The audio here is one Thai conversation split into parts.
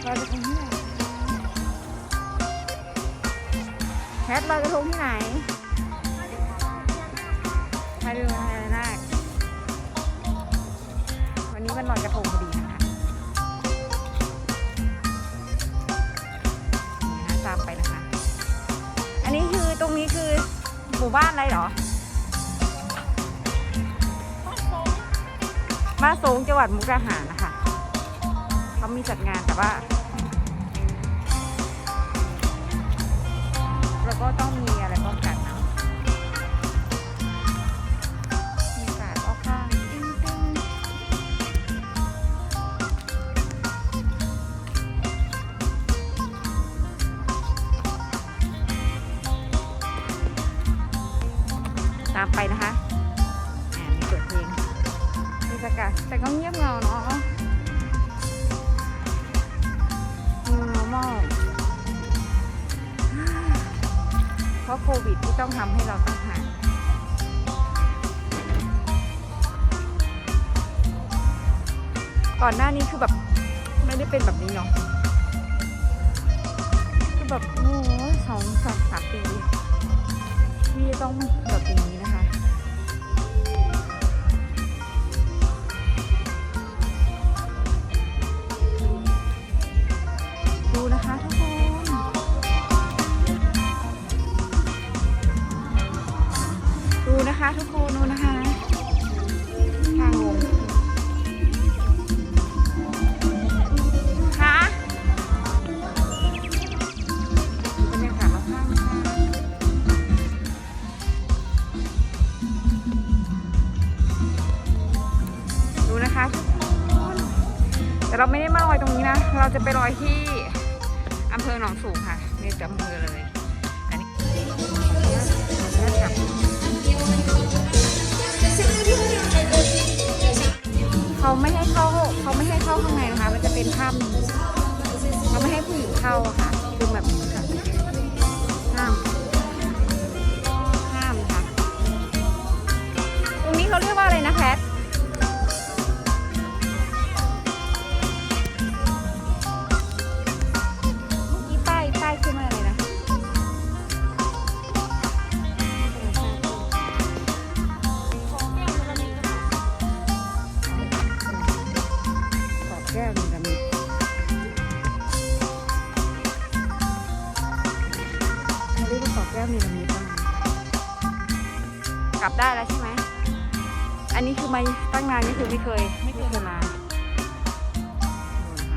แคทลอยกระทงที่ไหนพาดูพาดูนาควันนี้มันลอยกระทงพอดีนะคะนะตามไปนะคะ อันนี้คือตรงนี้คือหมู่บ้านอะไรหรอ บ้านสงจังหวัดมุกดาหารนะคะ เขามีจัดงานแต่ว่าแล้วก็ต้องมีอะไรป้องกันนะมีกาดออกข้างติ้งติ้งตามไปนะคะแหมมีเปิดเพลงมีประกาศแต่ก็เงียบเหงาเนาะ ราะโควิดที่ต้องทำให้เราต้องห่างก่อนหน้านี้คือแบบไม่ได้เป็นแบบนี้เนาะคือแบบโอ้สองสองสามปีที่ต้องแบบนี้นะคะ นะคะ ทุกคนดูนะคะทางลงคะบรรยากาศรอบข้างค่ะดูนะคะทุกคนแต่เราไม่ได้มาลอยตรงนี้นะ เราจะไปลอยที่อำเภอหนองสูงค่ะในตัวอำเภอเลย เป็นถ้ำเขาไม่ให้ผู้หญิงเข้าค่ะ คือแบบห้ามห้ามค่ะ ตรงนี้เขาเรียกว่าอะไรนะแพทเมื่อกี้ป้ายป้ายขึ้นมาอะไรนะขอบแก้ว กลับได้แล้วใช่ไหม อันนี้คือไมาตั้งนานนี่คือไม่เคยไม่เคยมาดูนะ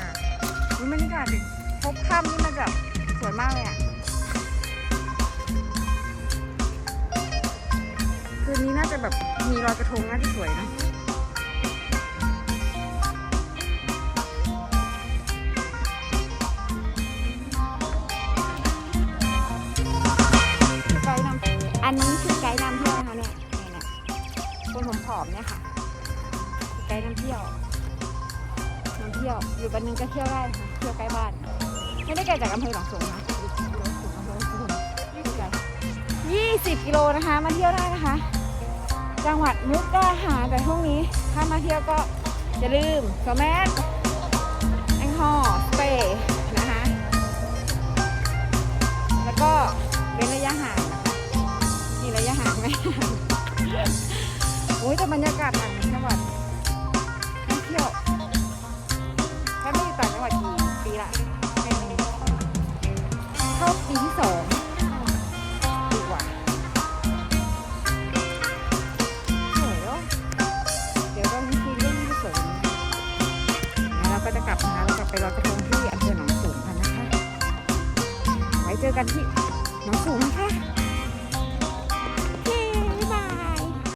คะบรรยากาศดิพบค่ำนี่มันแบบสวยมากเลยอะ คืนนี้น่าจะแบบมีรอยกระทงน่าจะสวยนะ ผอมเนี่ยค่ะไกด์นำเที่ยวนำเที่ยวอยู่กันนึงก็เที่ยวได้ค่ะเที่ยวใกล้บ้าน ไม่ได้ไกลจากอำเภอหนองสงนะยี่สิบกิโลนะคะ มาเที่ยวได้นะคะ จังหวัดมุกดาหารแต่ช่วงนี้ ถ้ามาเที่ยวก็อย่าลืมสมแมสแอลกอฮอล์สเปรย์นะคะแล้วก็เว้นระยะห่างนะคะมีระยะห่างไหม อ้ยแต่บรรยากาศต่างจังหวัดท่องเที่ยวถ้าไม่อยู่ต่างจังหวัดกี่ปีละไม่รู้เข้าปีที่สองดีกว่าสวยเนาะเดี๋ยวเราคุยเรื่องที่สวยแล้วเราก็จะกลับนะคะเรากลับไปลอกระทงที่อำเภอหนองสูงกันนะคะ ไว้เจอกันที่หนองสูงนะคะ